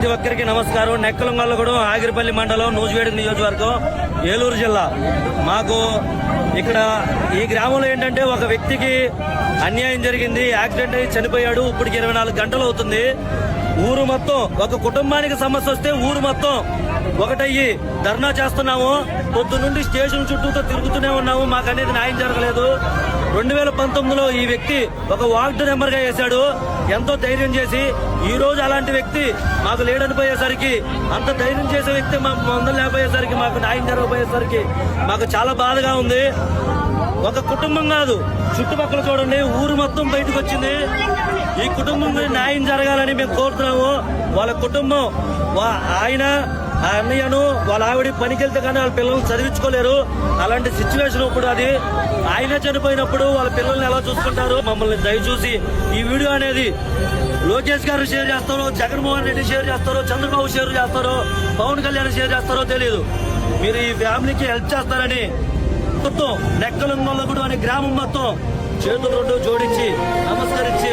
ప్రతి ఒక్కరికి నమస్కారం. నెక్కలంగొల్లగూడెం ఆగిరిపల్లి మండలం నూజివేడు నియోజకవర్గం ఏలూరు జిల్లా. మాకు ఇక్కడ ఈ గ్రామంలో ఏంటంటే ఒక వ్యక్తికి అన్యాయం జరిగింది యాక్సిడెంట్ అయ్యి చనిపోయాడు ఇప్పటికి ఇరవై నాలుగు గంటలు అవుతుంది. ఊరు మొత్తం ఒక కుటుంబానికి సమస్య వస్తే ఊరు మొత్తం ఒకటయ్యి ధర్నా చేస్తున్నాము. పొద్దు నుండి స్టేషన్ చుట్టూతో తిరుగుతూనే ఉన్నాము. మాకు అనేది న్యాయం జరగలేదు. రెండు వేల పంతొమ్మిదిలో ఈ వ్యక్తి ఒక వార్డు నెంబర్గా వేశాడు. ఎంతో ధైర్యం చేసి ఈ రోజు అలాంటి వ్యక్తి మాకు లేడనిపోయేసరికి అంత ధైర్యం చేసే వ్యక్తి మాకు మందులు లేకపోయేసరికి మాకు న్యాయం జరగపోయేసరికి మాకు చాలా బాధగా ఉంది. ఒక కుటుంబం కాదు చుట్టుపక్కల చూడండి ఊరు మొత్తం బయటకు వచ్చింది. ఈ కుటుంబం న్యాయం జరగాలని మేము కోరుతున్నాము. వాళ్ళ కుటుంబం వా- ఆయన ఆ అన్నయ్యను వాళ్ళ ఆవిడ పనికి వెళ్తే కానీ వాళ్ళ పిల్లల్ని చదివించుకోలేరు. అలాంటి సిచ్యువేషన్ ఇప్పుడు అది. ఆయన చనిపోయినప్పుడు వాళ్ళ పిల్లల్ని ఎలా చూసుకుంటారు? మమ్మల్ని దయచూసి ఈ వీడియో అనేది లోకేష్ గారు షేర్ చేస్తారో జగన్మోహన్ రెడ్డి షేర్ చేస్తారో చంద్రబాబు షేర్ చేస్తారో పవన్ కళ్యాణ్ షేర్ చేస్తారో తెలియదు మీరు ఈ ఫ్యామిలీకి హెల్ప్ చేస్తారని మొత్తం నెక్కలంగొల్లగుడు అనే గ్రామం మొత్తం చేతులు రెండు జోడించి నమస్కరించి